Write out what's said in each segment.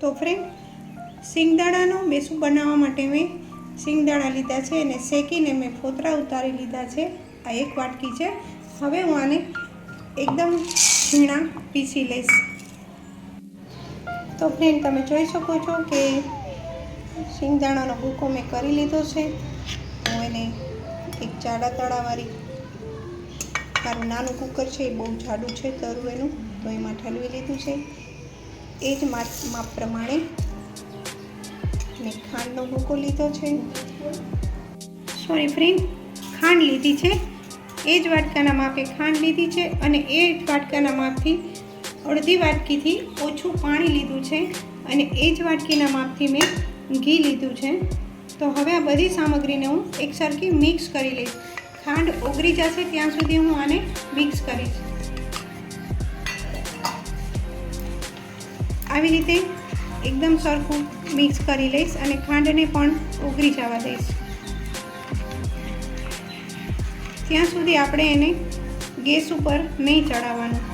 તો ફ્રેન્ડ સિંગદાણાનો બેસું બનાવવા માટે મેં સિંગદાણા લીધા છે અને શેકીને મેં ફોતરા ઉતારી લીધા છે. આ એક વાટકી છે. હવે હું આને એકદમ ઝીણા પીસી લઈશ. તો ફ્રેન્ડ તમે જોઈ શકો છો કે સિંગદાણાનો ભૂકો મેં કરી લીધો છે. હું એને એક જાડા તળાવાળી મારું નાનું કુકર છે એ બહુ જાડું છે તરું એનું, તો એમાં ઠલવી લીધું છે. એ જ માપ પ્રમાણે મેં ખાંડનો ભૂકો લીધો છે. સોરી ફ્રેન્ડ ખાંડ લીધી છે. એ જ વાટકાના માપે ખાંડ લીધી છે અને એ જ વાટકાના માપથી અડધી વાટકીથી ઓછું પાણી લીધું છે અને એ જ વાટકીના માપથી મેં ઘી લીધું છે. તો હવે આ બધી સામગ્રીને હું એકસરખી મિક્સ કરી લઈશ. ખાંડ ઓગળી જશે ત્યાં સુધી હું આને મિક્સ કરીશ. આવી રીતે એકદમ સરખું મિક્સ કરી લઈશ અને ખાંડને પણ ઓગળી જવા દઈશ. ત્યાં સુધી આપણે એને ગેસ ઉપર નહીં ચડાવવાનું.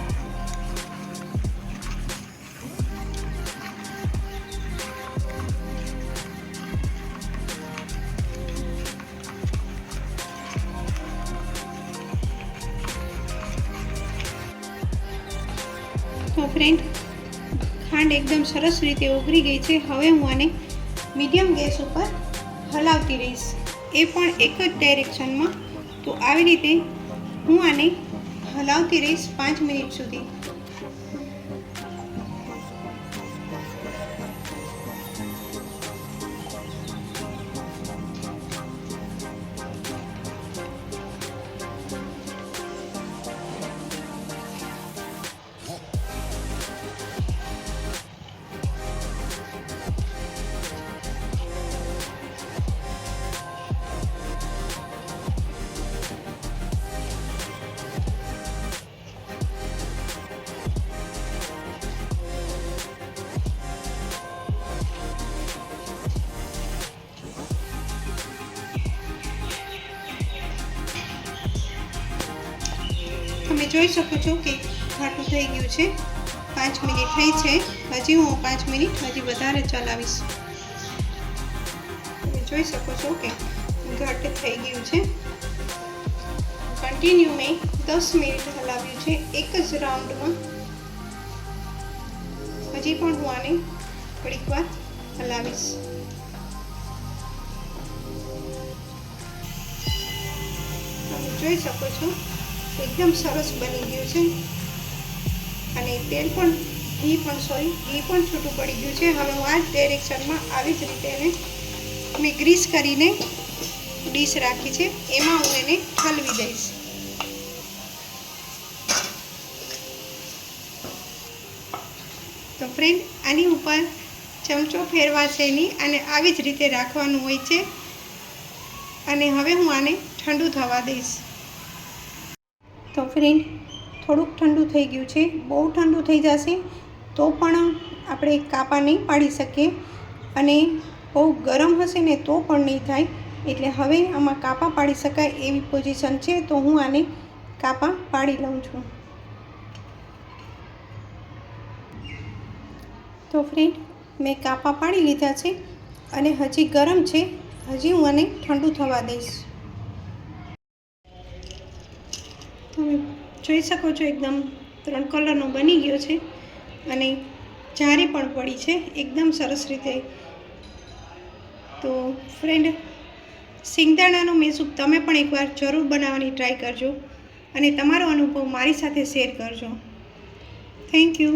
તો ફ્રેન્ડ ખાંડ એકદમ સરસ રીતે ઓગળી ગઈ છે. હવે હું આને મીડિયમ ગેસ ઉપર હલાવતી રહીશ. એ પણ એક જ ડાયરેક્શનમાં તો આવી રીતે હું આને હલાવતી રહીશ પાંચ મિનિટ સુધી. તમે જોઈ શકો છો કે ઘાટું થઈ ગયું છે. પાંચ મિનિટ થઈ છે. હજી હું પાંચ મિનિટ હજી વધારે ચલાવીશ. તમે જોઈ શકો છો કે ઘટ થઈ ગયું છે. કન્ટિન્યુ મેં દસ મિનિટ હલાવ્યું છે એક જ રાઉન્ડમાં હજી પણ હું આને થોડીક વાર હલાવીશ તમે જોઈ શકો છો એકદમ સરસ બની ગયું છે. અને તેલ પણ, ઘી પણ સોરી ઘી પણ છૂટું પડી ગયું છે. હવે હું આ જ ડાયરેક્શનમાં આવી જ રીતે એને મેં ગ્રીસ કરીને ડીશ રાખી છે. એમાં હું એને ઠલવી દઈશ. તો ફ્રેન્ડ આની ઉપર ચમચો ફેરવાશે નહીં અને આવી જ રીતે રાખવાનું હોય છે. અને હવે હું આને ઠંડુ થવા દઈશ. તો ફ્રેન્ડ, થોડુંક ઠંડુ થઈ ગયું છે. બહુ ઠંડુ થઈ જશે તો પણ આપણે કાપા નહીં પાડી શકીએ અને બહુ ગરમ હશે ને તો પણ નહીં થાય. એટલે હવે આમાં કાપા પાડી શકાય એવી પોઝિશન છે તો હું આને કાપા પાડી લઉં છું. તો ફ્રેન્ડ, મેં કાપા પાડી લીધા છે અને હજી ગરમ છે. હજી હું આને ઠંડુ થવા દઈશ. તમે જોઈ શકો છો એકદમ ત્રણ કલરનો બની ગયો છે અને જારી પણ પડી છે, એકદમ સરસ રીતે. તો ફ્રેન્ડ સિંગદાણાનો મેસૂપ તમે પણ એકવાર જરૂર બનાવવાની ટ્રાય કરજો અને તમારો અનુભવ મારી સાથે શેર કરજો. Thank you